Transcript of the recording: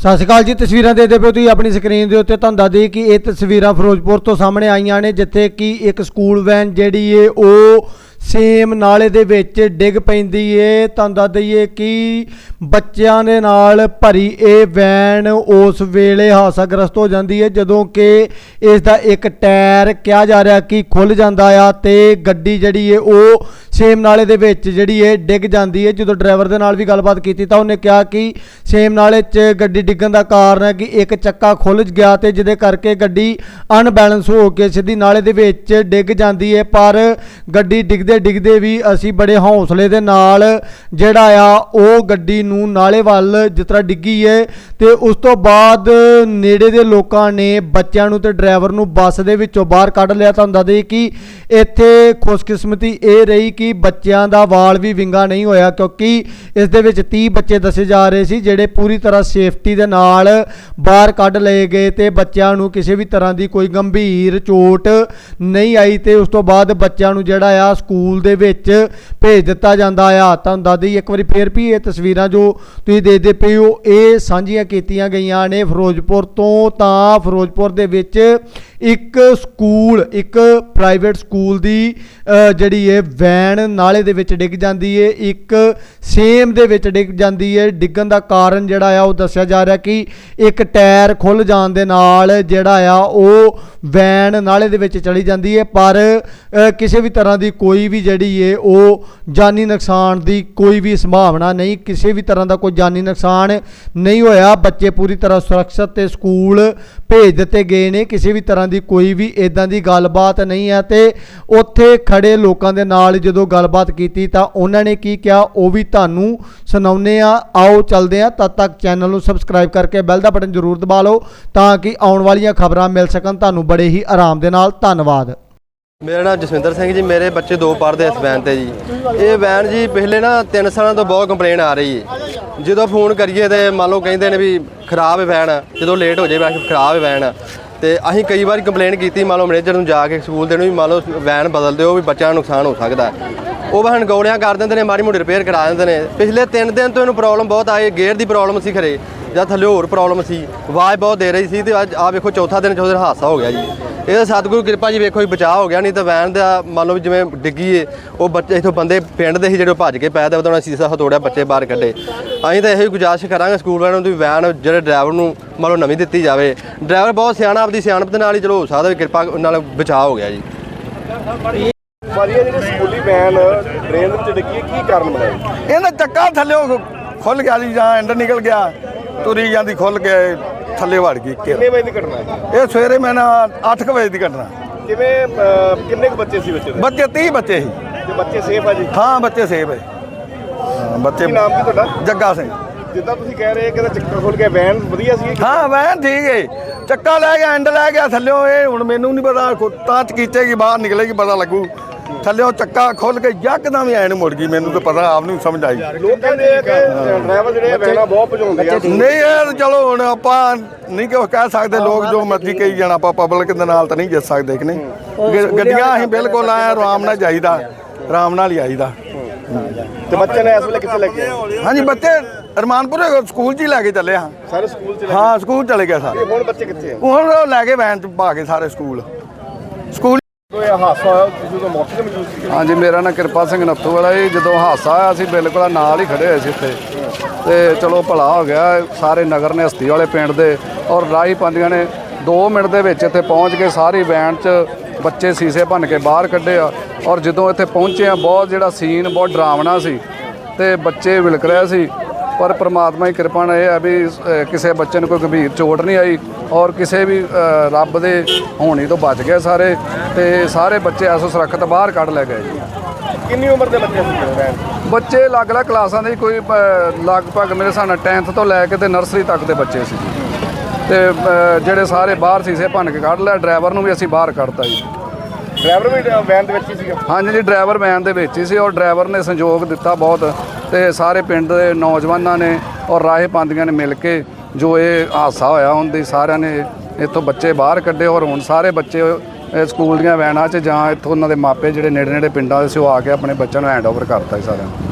ਸਤਿ ਸ਼੍ਰੀ ਅਕਾਲ ਜੀ, ਤਸਵੀਰਾਂ ਦੇਖਦੇ ਪਏ ਹੋ ਤੁਸੀਂ ਆਪਣੀ ਸਕਰੀਨ ਦੇ ਉੱਤੇ ਤੁਹਾਨੂੰ ਦੱਸ ਦਈਏ ਕਿ ਇਹ ਤਸਵੀਰਾਂ ਫਿਰੋਜ਼ਪੁਰ ਤੋਂ ਸਾਹਮਣੇ ਆਈਆਂ ਨੇ, ਜਿੱਥੇ ਕਿ ਇੱਕ ਸਕੂਲ ਵੈਨ ਜਿਹੜੀ ਏ, ਉਹ ਸੇਮ ਨਾਲੇ ਦੇ ਵਿੱਚ ਡਿੱਗ ਪੈਂਦੀ ਏ। ਤੁਹਾਨੂੰ ਦੱਸ ਦਈਏ ਕਿ ਬੱਚਿਆਂ ਦੇ ਨਾਲ ਭਰੀ ਇਹ ਵੈਨ ਉਸ ਵੇਲੇ ਹਾਦਸਾਗ੍ਰਸਤ ਹੋ ਜਾਂਦੀ ਹੈ ਜਦੋਂ ਕਿ ਇਸ ਦਾ ਇੱਕ ਟਾਇਰ ਕਿਹਾ ਜਾ ਰਿਹਾ ਕਿ ਖੁੱਲ ਜਾਂਦਾ ਆ ਤੇ ਗੱਡੀ ਜਿਹੜੀ ਏ, ਉਹ ਸੇਮ ਨਾਲੇ ਦੇ ਵਿੱਚ ਜਿਹੜੀ ਏ ਡਿੱਗ ਜਾਂਦੀ ਹੈ, ਜਦੋਂ ਡਰਾਈਵਰ ਦੇ ਨਾਲ ਵੀ ਗੱਲਬਾਤ ਕੀਤੀ ਤਾਂ ਉਹਨੇ ਕਿਹਾ ਕਿ ਸੇਮ ਨਾਲੇ 'ਚ ਗੱਡੀ ਡਿੱਗਣ ਦਾ ਕਾਰਨ ਹੈ ਕਿ ਇੱਕ ਚੱਕਾ ਖੁੱਲ ਗਿਆ ਤੇ ਜਿਹਦੇ ਕਰਕੇ ਗੱਡੀ ਅਨਬੈਲੈਂਸ ਹੋ ਕੇ ਸਿੱਧੀ ਨਾਲੇ ਦੇ ਵਿੱਚ ਡਿੱਗ ਜਾਂਦੀ ਹੈ। ਪਰ ਗੱਡੀ ਡਿੱਗਦੇ ਡਿੱਗਦੇ ਵੀ ਅਸੀਂ ਬੜੇ ਹੌਸਲੇ ਦੇ ਨਾਲ ਜਿਹੜਾ ਆ, ਉਹ ਗੱਡੀ ਨੂੰ ਨਾਲੇ ਵੱਲ ਜਿਸ ਤਰ੍ਹਾਂ ਡਿੱਗੀ ਹੈ ਤੇ ਉਸ ਤੋਂ ਬਾਅਦ ਨੇੜੇ ਦੇ ਲੋਕਾਂ ਨੇ ਬੱਚਿਆਂ ਨੂੰ ਤੇ ਡਰਾਈਵਰ ਨੂੰ ਬੱਸ ਦੇ ਵਿੱਚੋਂ ਬਾਹਰ ਕੱਢ ਲਿਆ। ਤੁਹਾਨੂੰ ਦੱਸ ਦਈਏ ਕਿ ਇੱਥੇ ਖੁਸ਼ਕਿਸਮਤੀ ਇਹ ਰਹੀ ਕਿ ਬੱਚਿਆਂ ਦਾ ਵਾਲ ਵੀ ਵਿੰਗਾ ਨਹੀਂ ਹੋਇਆ ਕਿਉਂਕਿ ਇਸ ਦੇ ਵਿੱਚ 30 ਬੱਚੇ ਦੱਸੇ ਜਾ ਰਹੇ ਸੀ, ਜਿਹੜੇ ਪੂਰੀ ਤਰ੍ਹਾਂ ਸੇਫਟੀ ਦੇ ਨਾਲ ਬਾਹਰ ਕੱਢ ਲਏ ਗਏ ਤੇ ਬੱਚਿਆਂ ਨੂੰ ਕਿਸੇ ਵੀ ਤਰ੍ਹਾਂ ਦੀ ਕੋਈ ਗੰਭੀਰ ਚੋਟ ਨਹੀਂ ਆਈ ਤੇ ਉਸ ਤੋਂ ਬਾਅਦ ਬੱਚਿਆਂ ਨੂੰ ਜਿਹੜਾ ਆ ਸਕੂਲ ਦੇ ਵਿੱਚ ਭੇਜ ਦਿੱਤਾ ਜਾਂਦਾ ਆ। ਤੁਹਾਨੂੰ ਦੱਸ ਦਈਏ ਇੱਕ ਵਾਰੀ ਫੇਰ ਵੀ ਇਹ ਤਸਵੀਰਾਂ ਜੋ ਤੁਸੀਂ ਦੇਖਦੇ ਪਏ ਹੋ, ਇਹ ਸਾਂਝੀਆਂ ਕੀਤੀਆਂ ਗਈਆਂ ਨੇ ਫਿਰੋਜ਼ਪੁਰ ਤੋਂ ਤਾਂ ਫਿਰੋਜ਼ਪੁਰ ਦੇ ਵਿੱਚ ਇੱਕ ਸਕੂਲ, ਇੱਕ ਪ੍ਰਾਈਵੇਟ ਸਕੂਲ ਦੀ ਜਿਹੜੀ ਹੈ ਵੈਨ ਨਾਲੇ ਦੇ ਵਿੱਚ ਡਿੱਗ ਜਾਂਦੀ ਹੈ ਇੱਕ ਸੇਮ ਦੇ ਵਿੱਚ ਡਿੱਗ ਜਾਂਦੀ ਹੈ ਡਿੱਗਣ ਦਾ ਕਾਰਨ ਜਿਹੜਾ ਆ ਉਹ ਦੱਸਿਆ ਜਾ ਰਿਹਾ ਕਿ ਇੱਕ ਟਾਇਰ ਖੁੱਲ ਜਾਣ ਦੇ ਨਾਲ ਜਿਹੜਾ ਆ ਉਹ ਵੈਨ ਨਾਲੇ ਦੇ ਵਿੱਚ ਚਲੀ ਜਾਂਦੀ ਹੈ ਪਰ ਕਿਸੇ ਵੀ ਤਰ੍ਹਾਂ ਦੀ ਕੋਈ ਵੀ ਜਿਹੜੀ ਹੈ ਉਹ ਜਾਨੀ ਨੁਕਸਾਨ ਦੀ ਕੋਈ ਵੀ ਸੰਭਾਵਨਾ ਨਹੀਂ, ਕਿਸੇ ਵੀ ਤਰ੍ਹਾਂ ਦਾ ਕੋਈ ਜਾਨੀ ਨੁਕਸਾਨ ਨਹੀਂ ਹੋਇਆ। ਬੱਚੇ ਪੂਰੀ ਤਰ੍ਹਾਂ ਸੁਰੱਖਿਅਤ ਤੇ ਸਕੂਲ ਭੇਜ ਦਿੱਤੇ ਗਏ ਨੇ, ਕਿਸੇ ਵੀ ਤਰ੍ਹਾਂ ਦੀ ਕੋਈ ਵੀ ਇਦਾਂ ਦੀ ਗੱਲਬਾਤ ਨਹੀਂ ਹੈ ਤੇ ਉੱਥੇ ਖੜੇ ਲੋਕਾਂ ਦੇ ਨਾਲ ਜਦੋਂ ਗੱਲਬਾਤ ਕੀਤੀ ਤਾਂ ਉਹਨਾਂ ਨੇ ਕੀ ਕਿਹਾ, ਉਹ ਵੀ ਤੁਹਾਨੂੰ ਸੁਣਾਉਂਦੇ ਆ ਆਓ ਚੱਲਦੇ ਆ ਤਦ ਤੱਕ ਚੈਨਲ ਨੂੰ ਸਬਸਕ੍ਰਾਈਬ ਕਰਕੇ ਬੈਲ ਦਾ ਬਟਨ ਜ਼ਰੂਰ ਦਬਾ ਲਓ ਤਾਂ ਕਿ ਆਉਣ ਵਾਲੀਆਂ ਖਬਰਾਂ ਮਿਲ ਸਕਣ। ਤੁਹਾਨੂੰ ਬੜੇ ਹੀ ਆਰਾਮ ਦੇ ਨਾਲ ਧੰਨਵਾਦ। ਮੇਰਾ ਨਾਮ ਜਸਵਿੰਦਰ ਸਿੰਘ ਜੀ, ਮੇਰੇ ਬੱਚੇ ਦੋ ਪੜ੍ਹਦੇ ਇਸ ਵੈਨ ਤੇ ਜੀ। ਇਹ ਵੈਨ ਜੀ ਪਿਛਲੇ ਨਾ 3 ਸਾਲਾਂ ਤੋਂ ਬਹੁਤ ਕੰਪਲੇਨ ਆ ਰਹੀ ਹੈ ਜਦੋਂ ਫੋਨ ਕਰੀਏ ਤੇ ਮੰਨ ਲਓ ਕਹਿੰਦੇ ਨੇ ਵੀ ਖਰਾਬ ਹੈ ਵੈਨ ਜਦੋਂ ਲੇਟ ਹੋ ਜਾਏ ਵੈਨ ਖਰਾਬ ਹੈ ਵੈਨ ਤੇ ਅਸੀਂ ਕਈ ਵਾਰੀ ਕੰਪਲੇਨ ਕੀਤੀ, ਮੰਨ ਲਓ ਮੈਨੇਜਰ ਨੂੰ ਜਾ ਕੇ ਸਕੂਲ ਦੇ ਨੂੰ ਵੀ ਮੰਨ ਲਓ ਵੈਨ ਬਦਲ ਦਿਓ ਵੀ ਬੱਚਿਆਂ ਨੂੰ ਨੁਕਸਾਨ ਹੋ ਸਕਦਾ ਉਹ ਵਹਨ ਗੋਲੀਆਂ ਕਰ ਦਿੰਦੇ ਨੇ, ਮਾੜੀ ਮੋਟੀ ਰਿਪੇਅਰ ਕਰਾ ਦਿੰਦੇ ਨੇ। ਪਿਛਲੇ 3 ਦਿਨ ਤੋਂ ਇਹਨੂੰ ਪ੍ਰੋਬਲਮ ਬਹੁਤ ਆਈ ਗੇਅਰ ਦੀ ਪ੍ਰੋਬਲਮ ਸੀ ਖਰੇ, ਜਾਂ ਥੱਲੇ ਹੋਰ ਪ੍ਰੋਬਲਮ ਸੀ। ਆਵਾਜ਼ ਬਹੁਤ ਦੇ ਰਹੀ ਸੀ ਤੇ ਅੱਜ ਆ ਵੇਖੋ, ਚੌਥਾ ਦਿਨ ਚੌਥੇ ਦਿਨ ਹਾਦਸਾ ਹੋ ਗਿਆ ਜੀ। ਇਹ ਸਤਿਗੁਰੂ ਕਿਰਪਾ ਜੀ ਵੇਖੋ ਹੀ ਬਚਾਅ ਹੋ ਗਿਆ, ਨਹੀਂ ਤਾਂ ਵੈਨ ਦਾ ਮੰਨ ਲਓ ਜਿਵੇਂ ਡਿੱਗੀ ਏ ਉਹ ਬੱਚੇ ਇਥੋਂ ਬੰਦੇ ਪਿੰਡ ਦੇ ਸੀ ਜਿਹੜੇ ਉਹ ਭੱਜ ਕੇ ਪੈ ਦੇ ਉਹਦਾ ਸੀਸਾ ਹਤੋੜਿਆ ਬੱਚੇ ਬਾਹਰ ਕੱਢੇ। ਅਸੀਂ ਤਾਂ ਇਹੋ ਹੀ ਗੁਜ਼ਾਰਿਸ਼ ਕਰਾਂਗੇ ਸਕੂਲ ਵਾਲਿਆਂ ਨੂੰ ਵੀ ਵੈਨ ਜਿਹੜੇ ਡਰਾਈਵਰ ਨੂੰ ਮੰਨ ਲਓ ਨਵੀਂ ਦਿੱਤੀ ਜਾਵੇ। ਡਰਾਈਵਰ ਬਹੁਤ ਸਿਆਣਾ, ਆਪਦੀ ਸਿਆਣਪ ਦੇ ਨਾਲ ਹੀ ਚਲੋ ਹੋ ਕਿਰਪਾ ਨਾਲ ਬਚਾਅ ਹੋ ਗਿਆ ਜੀ। ਇਹ ਜਿਹੜੀ ਸਕੂਲੀ ਵੈਨ ਟ੍ਰੇਨ ਵਿੱਚ ਡਿੱਗੀ ਕੀ ਕਾਰਨ ਬਣਾਇਆ ਇਹਦਾ ਚੱਕਾ ਥੱਲੇ ਖੁੱਲ ਗਿਆ ਜੀ ਨਿਕਲ ਗਿਆ ਤੁਰੀ ਜਾਂਦੀ ਖੁੱਲ ਕੇ ਥੱਲੇ ਵੜ ਗਈ। ਕਿੰਨੇ ਵਜੇ ਦੀ ਘਟਨਾ ਹੈ? ਇਹ ਸਵੇਰੇ ਮੈਂ ਨਾ 8 ਵਜੇ ਦੀ ਘਟਨਾ। ਕਿਵੇਂ ਅਹ, ਕਿੰਨੇ ਕੁ ਬੱਚੇ ਸੀ ਬੱਚੇ ਦੇ? ਬੱਚੇ 30 ਬੱਚੇ ਸੀ। ਤੇ ਬੱਚੇ ਸੇਫ ਆ ਜੀ? ਹਾਂ ਬੱਚੇ ਸੇਫ ਹੈ ਹਾਂ, ਬੱਚੇ ਕੀ ਨਾਮ ਕੀ ਤੁਹਾਡਾ? ਜੱਗਾ ਸਿੰਘ। ਜਿੱਦਾਂ ਤੁਸੀਂ ਕਹਿ ਰਹੇ ਕਿ ਇਹਦਾ ਚੱਕਰ ਖੁੱਲ ਗਿਆ ਵੈਨ ਵਧੀਆ ਸੀ? ਹਾਂ ਵੈਨ ਠੀਕ ਹੈ ਚੱਕਾ ਲੈ ਗਿਆ ਐਂਡ ਲੈ ਗਿਆ ਥੱਲਿਓ ਇਹ ਹੁਣ ਮੈਨੂੰ ਨਹੀਂ ਪਤਾ ਖੁ- ਤਾਂ ਚਕੀਚੇਗੀ ਬਾਹਰ ਨਿਕਲੇਗੀ ਪਤਾ ਲੱਗੂ। ਥੱਲਿਓ ਚੱਕਾ ਖੁੱਲ ਕੇ ਯਕਦਮ ਹੀ ਐਨ ਮੁੜ ਗਈ ਮੈਨੂੰ ਤਾਂ ਪਤਾ ਆਪ ਨਹੀਂ ਸਮਝ ਆਈ। ਲੋਕ ਕਹਿੰਦੇ ਆ ਕਿ ਡਰਾਈਵਰ ਜਿਹੜੇ ਆ ਵੈਨਾਂ ਬਹੁਤ ਭਜਾਉਂਦੇ ਆ। ਨਹੀਂ ਇਹ ਤਾਂ ਚਲੋ ਹੁਣ ਆਪਾਂ ਨਹੀਂ ਕਿ ਕਹਿ ਸਕਦੇ ਲੋਕ ਜੋ ਮਰਜ਼ੀ ਕਹੀ ਜਾਣ ਆਪਾਂ ਪਬਲਿਕ ਦੇ ਨਾਲ ਤਾਂ ਨਹੀਂ ਜਿੱਤ ਸਕਦੇ ਕਿ ਨਹੀਂ। ਗ- ਗੱਡੀਆਂ ਅਸੀਂ ਬਿਲਕੁਲ ਆਇਆ ਆਰਾਮ ਨਾਲ ਜਾਈਦਾ ਆਰਾਮ ਨਾਲ ਹੀ ਆਈਦਾ। ਤੇ ਬੱਚੇ ਨੇ ਇਸ ਵੇਲੇ ਕਿੱਥੇ ਲੱਗੇ ਹਾਂਜੀ ਬੱਚੇ ਰਮਾਨਪੁਰ ਸਕੂਲ 'ਚ ਹੀ ਲੈ ਕੇ ਚੱਲੇ ਹਾਂ ਸਾਰੇ ਸਕੂਲ ਚ ਹਾਂ ਸਕੂਲ ਚਲੇ ਗਏ ਸਾਰੇ। ਹੁਣ ਬੱਚੇ ਕਿੱਥੇ ਆ? ਹੁਣ ਉਹ ਲੈ ਕੇ ਵੈਨ 'ਚ ਪਾ ਕੇ ਸਾਰੇ ਸਕੂਲ। ਸਕੂਲ ਕੋਈ ਹਾਦਸਾ ਹੋਇਆ ਮੌਕੇ ਤੇ ਮੌਜੂਦ ਸੀ ਹਾਂਜੀ, ਮੇਰਾ ਨਾਮ ਕਿਰਪਾ ਸਿੰਘ ਨੱਥੂ ਵਾਲਾ ਜੀ। ਜਦੋਂ ਹਾਦਸਾ ਆਇਆ ਸੀ ਬਿਲਕੁਲ ਨਾਲ ਹੀ ਖੜੇ ਹੋਏ ਸੀ ਇੱਥੇ। ਤੇ ਚਲੋ ਭਲਾ ਹੋ ਗਿਆ, ਸਾਰੇ ਨਗਰ ਨੇ ਹਸਤੀ ਵਾਲੇ ਪਿੰਡ ਦੇ ਔਰ ਰਾਹੀ ਪਾਉਂਦੀਆਂ ਨੇ। 2 ਮਿੰਟ ਦੇ ਵਿੱਚ ਇੱਥੇ ਪਹੁੰਚ ਕੇ ਸਾਰੀ ਵੈਨ 'ਚ ਬੱਚੇ ਸੀਸੇ ਭੰਨ ਕੇ ਬਾਹਰ ਕੱਢੇ ਆ। ਔਰ ਜਦੋਂ ਇੱਥੇ ਪਹੁੰਚੇ ਆ, ਬਹੁਤ ਜਿਹੜਾ ਸੀਨ, ਬਹੁਤ ਡਰਾਵਣਾ ਸੀ। ਤੇ ਬੱਚੇ ਵਿਲਕ ਰਿਹਾ ਸੀ। ਪਰ ਪ੍ਰਮਾਤਮਾ ਦੀ ਕਿਰਪਾ ਨਾਲ ਇਹ ਹੈ ਵੀ ਅ, ਕਿਸੇ ਬੱਚੇ ਨੂੰ ਕੋਈ ਗੰਭੀਰ ਚੋਟ ਨਹੀਂ ਆਈ ਔਰ ਕਿਸੇ ਵੀ ਅ, ਰੱਬ ਦੇ ਹੋਣੀ ਤੋਂ ਬਚ ਗਏ ਸਾਰੇ ਤੇ ਸਾਰੇ ਬੱਚੇ ਐਸੋ ਸੁਰੱਖਿਅਤ ਬਾਹਰ ਕੱਢ ਲੈ ਗਏ ਜੀ। ਕਿੰਨੀ ਉਮਰ ਦੇ ਬੱਚੇ ਸੀ ਬੱਚੇ ਅਲੱਗ-ਅਲੱਗ ਕਲਾਸਾਂ ਦੇ ਕੋਈ ਅ, ਲਗਭਗ ਮੇਰੇ ਹਿਸਾਬ ਨਾਲ 10th ਤੋਂ ਲੈ ਕੇ ਤੇ ਨਰਸਰੀ ਤੱਕ ਦੇ ਬੱਚੇ ਸੀ ਤੇ ਅ, ਜਿਹੜੇ ਸਾਰੇ ਬਾਹਰ ਸੀਸੇ ਭੰਨ ਕੇ ਕੱਢ ਲਿਆ ਡਰਾਈਵਰ ਨੂੰ ਵੀ ਅਸੀਂ ਬਾਹਰ ਕੱਢਤਾ ਜੀ। ਡਰਾਈਵਰ ਵੀ ਵੈਨ ਦੇ ਵਿੱਚ ਹੀ ਸੀਗਾ? ਹਾਂਜੀ ਜੀ ਡਰਾਈਵਰ ਵੈਨ ਦੇ ਵਿੱਚ ਹੀ ਸੀ ਔਰ ਡਰਾਈਵਰ ਨੇ ਸੰਯੋਗ ਦਿੱਤਾ ਬਹੁਤ। ਤੇ ਸਾਰੇ ਪਿੰਡ ਦੇ ਨੌਜਵਾਨਾਂ ਨੇ ਔਰ ਰਾਹੇ ਪਾਉਂਦੀਆਂ ਨੇ ਮਿਲ ਕੇ ਜੋ ਇਹ ਹਾਦਸਾ ਹੋਇਆ ਉਹਦੀ ਸਾਰਿਆਂ ਨੇ ਇੱਥੋਂ ਬੱਚੇ ਬਾਹਰ ਕੱਢੇ ਔਰ ਹੁਣ ਸਾਰੇ ਬੱਚੇ ਸਕੂਲ ਦੀਆਂ ਵੈਨਾਂ 'ਚ ਜਾਂ ਇੱਥੋਂ ਉਹਨਾਂ ਦੇ ਮਾਪੇ ਜਿਹੜੇ ਨੇੜੇ ਨੇੜੇ ਪਿੰਡਾਂ ਦੇ ਸੀ, ਉਹ ਆ ਕੇ ਆਪਣੇ ਬੱਚਿਆਂ ਨੂੰ ਹੈਂਡਓਵਰ ਕਰਤਾ ਜੀ ਸਾਰਿਆਂ ਨੂੰ।